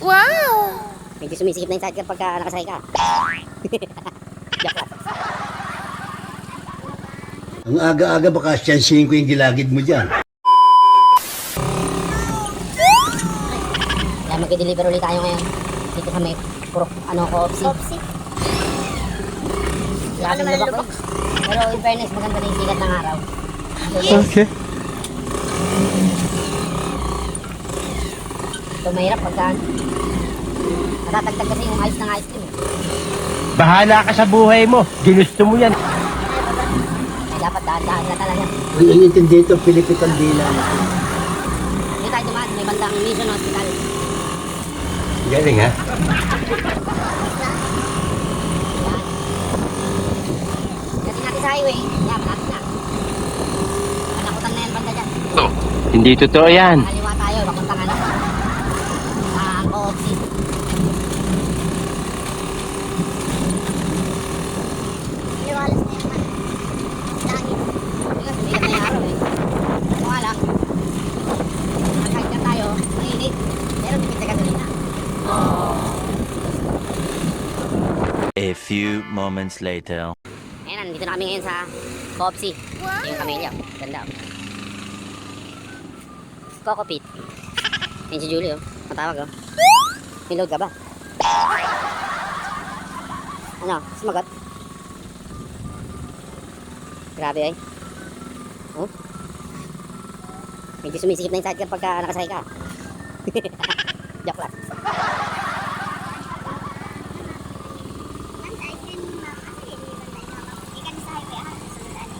Wow! Medyo sumisikip na yung sidecar pagka nakasakay ka. Ang aga-aga baka siyansihin ko yung gilagid mo dyan. Kaya mag-deliver ulit tayo ngayon. Dito sa may puro, ano, coopsi. Popsi. Grabe naman lubak lubak. eh. Pero in fairness, maganda din yung sikat ng araw. Okay. Ito mahirap pagka natatagtag kasi yung ice ng ice cream. eh. Bahala ka sa buhay mo. Ginusto mo yan. Kaya dapat dahan-dahan na talaga. Ang inintindi ito, Pilipit ang dila. Dito tayo dumaan, may bandang Mission Hospital. Galing ha? Yan. Kasi natin sa highway, yan, malapit na. Panakutan na yan banda dyan. Hindi totoo yan. Kaliwa tayo, papuntang ano. Sa Coopsi. Liwalas na yan. Langit. Kasi sumikat na yung araw eh. Ano nga lang, nakahit na tayo, mainit. Pero tipid na gasolina. A few moments later. Ayan, nandito na kami ngayon sa Coopsi. Wow! Yung camellia. Ganda. oh. Coco Pit. Yan si Julie oh. Matawag oh. May load ka ba? Ano? Sumagot? Grabe ay. Oh? Medyo sumisikip na yung sidecar pagka nakasakay ka. Joke lang. Ang ice cream mo na kasi hindi ba tayo mababa. Ikan sa highway ah. Susunod ano.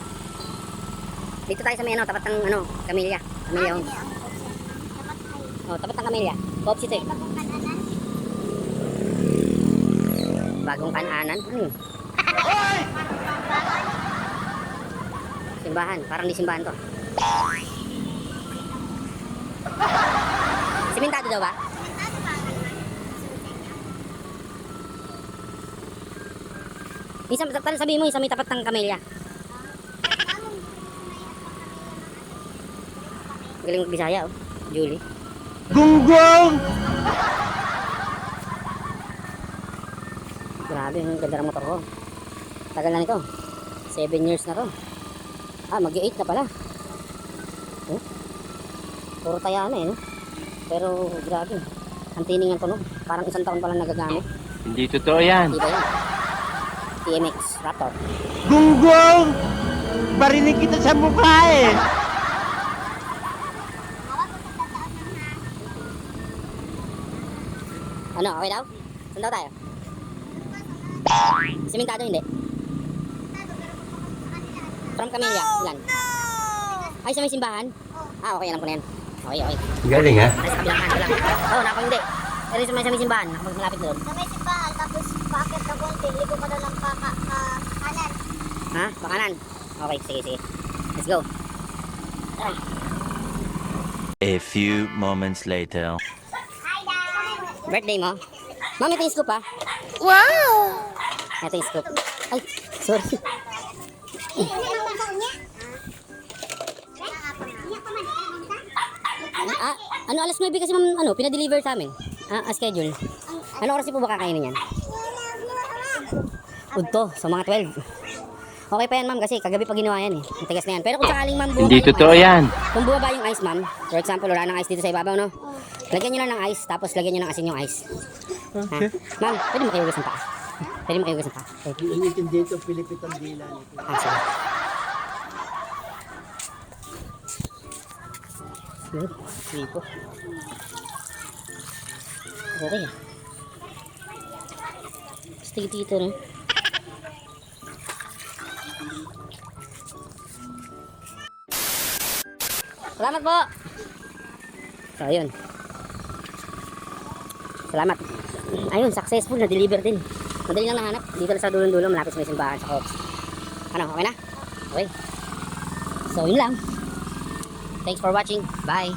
Dito tayo sa may ano, tapat ng ano, Camellia. Camellia. Dapat tayo. Oh, tapat ng Camellia. Coopsi to eh. Bagong kananan. Bagong kananan. Ano? Simbahan. Parang di simbahan to. Simentado daw ba? Tal sabihin mo, isa may tapat ng kamelya. Galing Bisaya, oh. Julie. Gunggong! Grabe, ang ganda ng motor ko. Tagal na nito. 7 years na to. Ah, mag-8 na pala. Oh? Puro taya na eh, no? Pero grabe. Ang tining ang tunog. Parang isang taon pa lang nagagamit. Hindi totoo yan. Di ba yun? TMX Raptor. Gunggong! Barinig kita sa mukha eh. Ano, okay daw? Saan daw tayo? Simentado hindi? From Camellia, ilan? Ay, sa may simbahan? Ah, okay, alam ko na yan. Okay, okay. Galing ha? Ay, sa kabilang kanto lang. Oo, oh, napang hindi. Pero sa may, sa may simbahan, nakapag malapit doon. Sa may simbahan, tapos paakit na konti, ligo ka na lang pa ka, ka, kanan. Ha? Bakanan? Okay, sige, sige. Let's go. Tara. A few moments later. Birthday mo? Mami, ito yung scoop ha? Wow! Ito yung scoop. Ay, sorry. Ah, ano alas 9 kasi ma'am, ano, pinadeliver sa amin. Ah, ah, schedule. Ano oras po ba kakainin yan? Udto, sa mga 12. Okay pa yan ma'am kasi kagabi pa ginawa yan eh. Ang tigas na yan. Pero kung sakaling ma'am bumaba Hindi totoo ice, yan. Kung bumaba yung ice ma'am, for example, wala nang ice dito sa ibabaw no? Lagyan nyo lang ng ice, tapos lagyan nyo ng asin yung ice. Ha? Ma'am, pwede mo kayo ng paa. Pwede mo kayo ng paa. Okay. Ang inintindi ito, Pilipit ang dila. Ah, sige. Good. Gripo. Okay. Stay dito no? Salamat po! So, ayun. Salamat. Ayun, successful na deliver din. Madali lang nahanap. Dito sa dulong-dulo, malapit sa may simbahan sa Cops. Ano, okay na? Okay. So, yun lang. Thanks for watching. Bye.